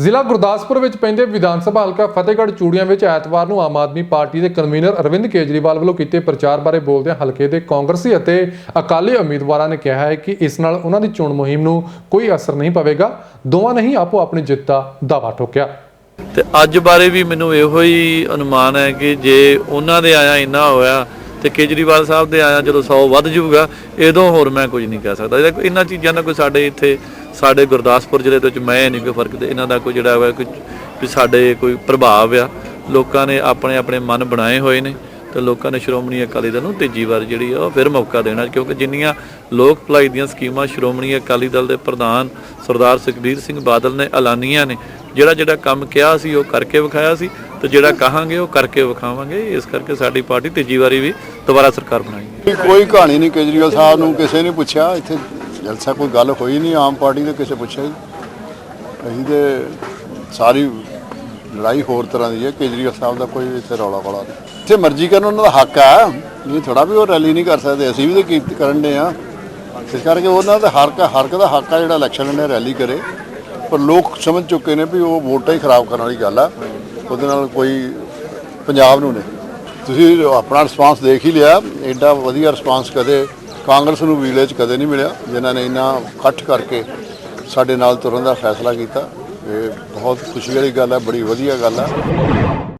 ਜ਼ਿਲ੍ਹਾ ਗੁਰਦਾਸਪੁਰ ਵਿੱਚ ਪੈਂਦੇ ਵਿਧਾਨ ਸਭਾ ਹਲਕਾ ਫਤਿਹਗੜ੍ਹ ਚੂੜੀਆਂ ਵਿੱਚ ਐਤਵਾਰ ਨੂੰ ਆਮ ਆਦਮੀ ਪਾਰਟੀ ਦੇ ਕਨਵੀਨਰ ਅਰਵਿੰਦ ਕੇਜਰੀਵਾਲ ਵੱਲੋਂ ਕੀਤੇ ਪ੍ਰਚਾਰ ਬਾਰੇ ਬੋਲਦਿਆਂ ਹਲਕੇ ਦੇ ਕਾਂਗਰਸੀ ਅਤੇ ਅਕਾਲੀ ਉਮੀਦਵਾਰਾਂ ਨੇ ਕਿਹਾ ਹੈ ਕਿ ਇਸ ਨਾਲ ਉਹਨਾਂ ਦੀ ਚੋਣ ਮੁਹਿੰਮ ਨੂੰ ਕੋਈ ਅਸਰ ਨਹੀਂ ਪਵੇਗਾ। ਦੋਵਾਂ ਨੇ ਹੀ ਆਪੋ ਆਪਣੀ ਜਿੱਤ ਦਾ ਦਾਅਵਾ ਠੋਕਿਆ। ਤੇ ਅੱਜ ਬਾਰੇ ਵੀ ਮੈਨੂੰ ਇਹੋ ਹੀ ਅਨੁਮਾਨ ਹੈ ਕਿ ਜੇ ਉਹਨਾਂ ਦੇ ਆਇਆ ਇੰਨਾ ਹੋਇਆ ਤੇ ਕੇਜਰੀਵਾਲ ਸਾਹਿਬ ਦੇ ਆਇਆ ਜਦੋਂ 100 ਵੱਧ ਜਾਊਗਾ ਇਦੋਂ ਹੋਰ ਮੈਂ ਕੁਝ ਨਹੀਂ ਕਹਿ ਸਕਦਾ। ਇਹਨਾਂ ਚੀਜ਼ਾਂ ਦਾ ਕੋਈ ਸਾਡੇ ਇੱਥੇ ਸਾਡੇ ਗੁਰਦਾਸਪੁਰ ਜ਼ਿਲ੍ਹੇ ਦੇ ਵਿੱਚ ਮੈਂ ਨਹੀਂ ਕੋਈ ਫ਼ਰਕ ਤੇ ਇਹਨਾਂ ਦਾ ਕੋਈ ਜਿਹੜਾ ਹੋਇਆ ਕੋਈ ਵੀ ਸਾਡੇ ਕੋਈ ਪ੍ਰਭਾਵ ਆ। ਲੋਕਾਂ ਨੇ ਆਪਣੇ ਆਪਣੇ ਮਨ ਬਣਾਏ ਹੋਏ ਨੇ ਤੇ ਲੋਕਾਂ ਨੇ ਸ਼੍ਰੋਮਣੀ ਅਕਾਲੀ ਦਲ ਨੂੰ ਤੀਜੀ ਵਾਰ ਜਿਹੜੀ ਆ ਉਹ ਫਿਰ ਮੌਕਾ ਦੇਣਾ ਕਿਉਂਕਿ ਜਿੰਨੀਆਂ ਲੋਕ ਭਲਾਈ ਦੀਆਂ ਸਕੀਮਾਂ ਸ਼੍ਰੋਮਣੀ ਅਕਾਲੀ ਦਲ ਦੇ ਪ੍ਰਧਾਨ ਸਰਦਾਰ ਸੁਖਬੀਰ ਸਿੰਘ ਬਾਦਲ ਨੇ ਐਲਾਨੀਆਂ ਨੇ, ਜਿਹੜਾ ਜਿਹੜਾ ਕੰਮ ਕਿਹਾ ਸੀ ਉਹ ਕਰਕੇ ਵਿਖਾਇਆ ਸੀ ਤੇ ਜਿਹੜਾ ਕਹਾਂਗੇ ਉਹ ਕਰਕੇ ਵਿਖਾਵਾਂਗੇ। ਇਸ ਕਰਕੇ ਸਾਡੀ ਪਾਰਟੀ ਤੀਜੀ ਵਾਰੀ ਵੀ ਦੁਬਾਰਾ ਸਰਕਾਰ ਬਣਾਏਗੀ ਕੋਈ ਕਹਾਣੀ ਨਹੀਂ ਕੇਜਰੀਵਾਲ ਸਾਹਿਬ ਨੂੰ ਕਿਸੇ ਨੇ ਪੁੱਛਿਆ ਇੱਥੇ ਜਲਸਾ ਕੋਈ ਗੱਲ ਹੋਈ ਨਹੀਂ, ਆਮ ਪਾਰਟੀ ਦੇ ਕਿਸੇ ਪੁੱਛਿਆ ਹੀ ਅਸੀਂ ਤੇ ਸਾਰੀ ਲੜਾਈ ਹੋਰ ਤਰ੍ਹਾਂ ਦੀ ਹੈ, ਕੇਜਰੀਵਾਲ ਸਾਹਿਬ ਦਾ ਕੋਈ ਇੱਥੇ ਰੌਲਾ ਵਾਲਾ ਨਹੀਂ। ਇੱਥੇ ਮਰਜ਼ੀ ਕਰਨ ਉਹਨਾਂ ਦਾ ਹੱਕ ਆ ਇਹ ਥੋੜਾ ਵੀ ਉਹ ਰੈਲੀ ਨਹੀਂ ਕਰ ਸਕਦੇ, ਅਸੀਂ ਵੀ ਤਾਂ ਕੀਤੀ ਕਰਨ ਦੇ ਆ ਇਸ ਕਰਕੇ ਉਹਨਾਂ ਦਾ ਹੱਕ ਹਰਕ ਦਾ ਹੱਕ ਆ ਜਿਹੜਾ ਇਲੈਕਸ਼ਨ ਨੇ ਰੈਲੀ ਕਰੇ। ਪਰ ਲੋਕ ਸਮਝ ਚੁੱਕੇ ਨੇ ਵੀ ਉਹ ਵੋਟਾਂ ਹੀ ਖਰਾਬ ਕਰਨ ਵਾਲੀ ਗੱਲ ਆ ਉਹਦੇ ਨਾਲ ਕੋਈ ਪੰਜਾਬ ਨੂੰ ਨਹੀਂ। ਤੁਸੀਂ ਆਪਣਾ ਰਿਸਪਾਂਸ ਦੇਖ ਹੀ ਲਿਆ, ਐਡਾ ਵਧੀਆ ਰਿਸਪਾਂਸ ਕਦੇ ਕਾਂਗਰਸ ਨੂੰ ਵੀਲੇ 'ਚ ਕਦੇ ਨਹੀਂ ਮਿਲਿਆ, ਜਿਨ੍ਹਾਂ ਨੇ ਇੰਨਾ ਇਕੱਠ ਕਰਕੇ ਸਾਡੇ ਨਾਲ ਤੁਰਨ ਦਾ ਫੈਸਲਾ ਕੀਤਾ। ਇਹ ਬਹੁਤ ਖੁਸ਼ੀ ਵਾਲੀ ਗੱਲ ਹੈ, ਬੜੀ ਵਧੀਆ ਗੱਲ ਹੈ।